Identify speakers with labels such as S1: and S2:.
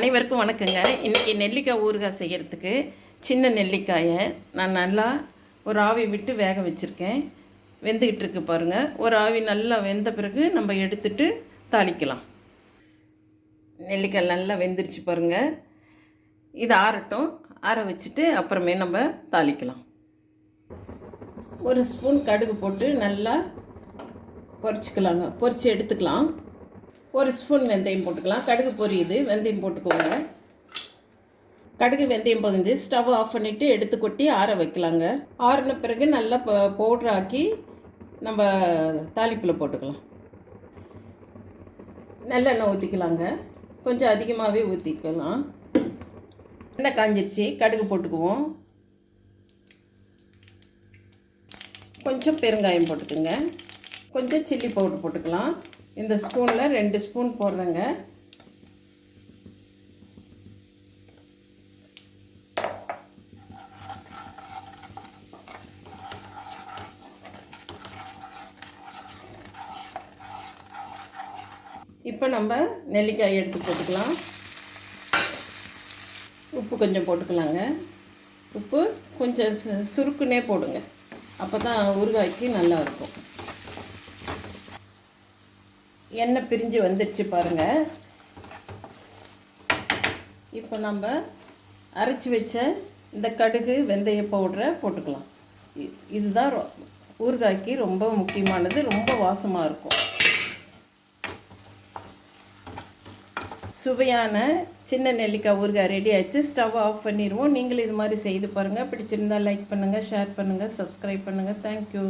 S1: அனைவருக்கும் வணக்கங்க. இன்றைக்கி நெல்லிக்காய் ஊறுகாய் செய்கிறதுக்கு சின்ன நெல்லிக்காயை நான் நல்லா ஒரு ஆவி விட்டு வேக வச்சுருக்கேன். வெந்துக்கிட்டு இருக்கு பாருங்கள் ஒரு ஆவி நல்லா வெந்த பிறகு நம்ம எடுத்துட்டு தாளிக்கலாம். நெல்லிக்காய் நல்லா வெந்துருச்சு பாருங்கள் இது ஆறட்டும். ஆற வச்சுட்டு அப்புறமே நம்ம தாளிக்கலாம். ஒரு ஸ்பூன் கடுகு போட்டு நல்லா பொரிச்சுக்கலாங்க. பொரித்து எடுத்துக்கலாம். ஒரு ஸ்பூன் வெந்தயம் போட்டுக்கலாம். கடுகு பொரியுது. வெந்தயம் போட்டுக்கோங்க. கடுகு வெந்தயம் பொதிஞ்சு ஸ்டவ் ஆஃப் பண்ணிவிட்டு எடுத்து கொட்டி ஆற வைக்கலாங்க. ஆறின பிறகு நல்லா பவுட்ரு ஆக்கி நம்ம தாளிப்பில் போட்டுக்கலாம். நல்லெண்ணெய் ஊற்றிக்கலாங்க கொஞ்சம் அதிகமாகவே ஊற்றிக்கலாம் எண்ணெய் காஞ்சிருச்சு. கடுகு போட்டுக்குவோம். கொஞ்சம் பெருங்காயம் போட்டுக்குங்க. கொஞ்சம் சில்லி பவுடர் போட்டுக்கலாம். இந்த ஸ்பூனில் ரெண்டு ஸ்பூன் போடுறேங்க. இப்போ நம்ம நெல்லிக்காய் எடுத்து போட்டுக்கலாம். உப்பு கொஞ்சம் போட்டுக்கலாங்க. உப்பு கொஞ்சம் சு சுருக்குன்னே போடுங்க. அப்போ தான் ஊறுகாய்க்கு நல்லாயிருக்கும் இருக்கும் எண்ணெய் பிரிஞ்சு வந்துருச்சு பாருங்கள் இப்போ நம்ம அரைச்சி வச்ச இந்த கடுகு வெந்தய பவுடரை போட்டுக்கலாம். இதுதான் ரொ- ஊறுகாய்க்கு ரொம்ப முக்கியமானது ரொம்ப வாசமாக இருக்கும். சுவையான சின்ன நெல்லிக்காய் ஊறுகாய் ரெடி ஆகிடுச்சு ஸ்டவ் ஆஃப் பண்ணிடுவோம் நீங்களும் இது மாதிரி செய்து பாருங்கள் பிடிச்சிருந்தா லைக் பண்ணுங்கள் ஷேர் பண்ணுங்கள் சப்ஸ்கிரைப் பண்ணுங்கள் தேங்க்யூ